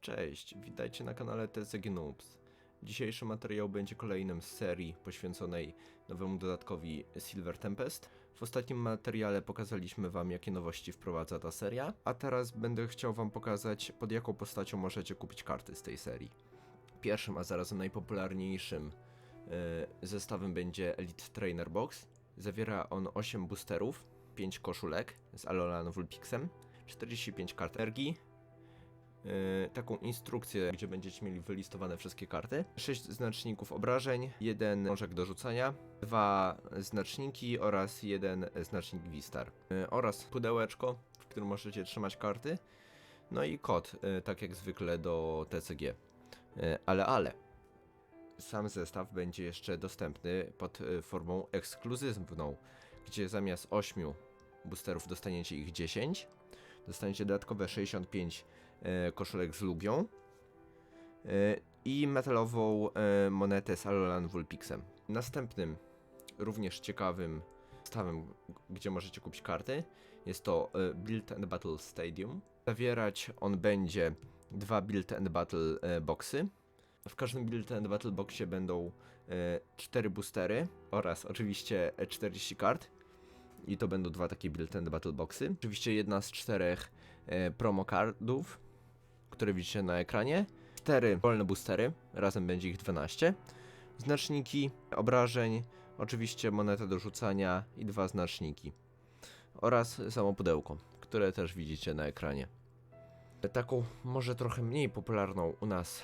Cześć, witajcie na kanale TCG Noobs. Dzisiejszy materiał będzie kolejnym z serii poświęconej nowemu dodatkowi Silver Tempest. W ostatnim materiale pokazaliśmy wam jakie nowości wprowadza ta seria, a teraz będę chciał wam pokazać pod jaką postacią możecie kupić karty z tej serii. Pierwszym, a zarazem najpopularniejszym e, zestawem będzie Elite Trainer Box. Zawiera on 8 boosterów, 5 koszulek z Alolan Vulpixem, 45 kart energii, taką instrukcję, gdzie będziecie mieli wylistowane wszystkie karty, 6 znaczników obrażeń, jeden krążek do rzucania, dwa znaczniki oraz jeden znacznik Wistar e, oraz pudełeczko, w którym możecie trzymać karty, no i kod, e, tak jak zwykle do TCG. Ale, ale, sam zestaw będzie jeszcze dostępny pod formą ekskluzywną, gdzie zamiast 8 boosterów dostaniecie ich 10, dostaniecie dodatkowe 65 e, koszulek z lubią e, i metalową e, monetę z Alolan Vulpixem. Następnym, również ciekawym stawem, gdzie możecie kupić karty, jest to e, Build and Battle Stadium. Zawierać on będzie dwa Build and Battle e, boxy. W każdym Build and Battle boxie będą e, cztery boostery oraz oczywiście e, 40 kart. I to będą dwa takie Build and Battle boxy. Oczywiście jedna z czterech e, promo cardów, które widzicie na ekranie. Cztery wolne boostery, razem będzie ich 12. Znaczniki obrażeń, oczywiście moneta do rzucania i dwa znaczniki. Oraz samo pudełko, które też widzicie na ekranie. Taką może trochę mniej popularną u nas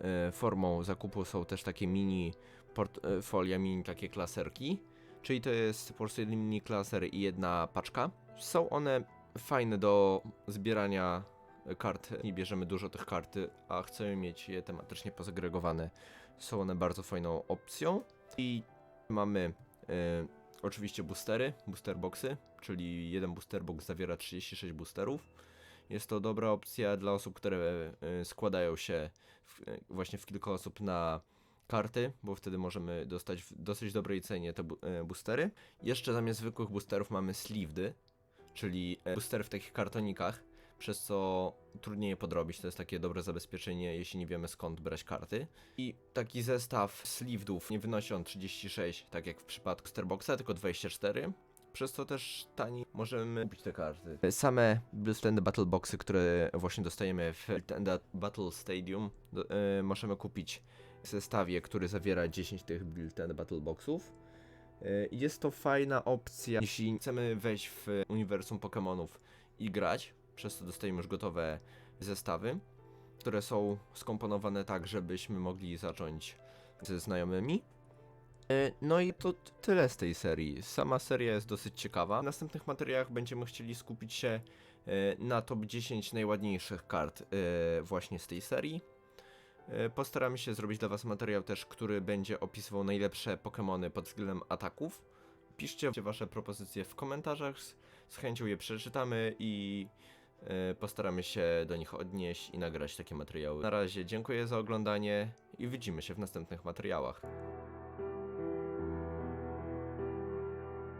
e, formą zakupu są też takie mini portfolia, mini takie klaserki. Czyli to jest po prostu jeden mini klaser i jedna paczka. Są one fajne do zbierania kart. Nie bierzemy dużo tych karty, a chcemy mieć je tematycznie pozagregowane. Są one bardzo fajną opcją. I mamy e, oczywiście boostery, booster boxy, czyli jeden booster box zawiera 36 boosterów. Jest to dobra opcja dla osób, które e, składają się w, e, właśnie w kilka osób na karty, bo wtedy możemy dostać w dosyć dobrej cenie te boostery. Jeszcze zamiast zwykłych boosterów mamy sleevedy, czyli boostery w takich kartonikach, przez co trudniej je podrobić. To jest takie dobre zabezpieczenie, jeśli nie wiemy skąd brać karty. I taki zestaw sleevedów nie wynosi on 36, tak jak w przypadku Starboxa, tylko 24. Przez co też tani możemy kupić te karty. Same Build and Battle Boxy, które właśnie dostajemy w Build and Battle Stadium, do, e, możemy kupić w zestawie, który zawiera 10 tych Build and Battle Boxów. E, Jest to fajna opcja, jeśli chcemy wejść w uniwersum Pokémonów i grać, przez co dostajemy już gotowe zestawy, które są skomponowane tak, żebyśmy mogli zacząć ze znajomymi. E, No i to tyle z tej serii. Sama seria jest dosyć ciekawa. W następnych materiałach będziemy chcieli skupić się e, na top 10 najładniejszych kart e, właśnie z tej serii. Postaramy się zrobić dla Was materiał też, który będzie opisywał najlepsze Pokémony pod względem ataków. Piszcie Wasze propozycje w komentarzach, z, chęcią je przeczytamy i postaramy się do nich odnieść i nagrać takie materiały. Na razie dziękuję za oglądanie i widzimy się w następnych materiałach.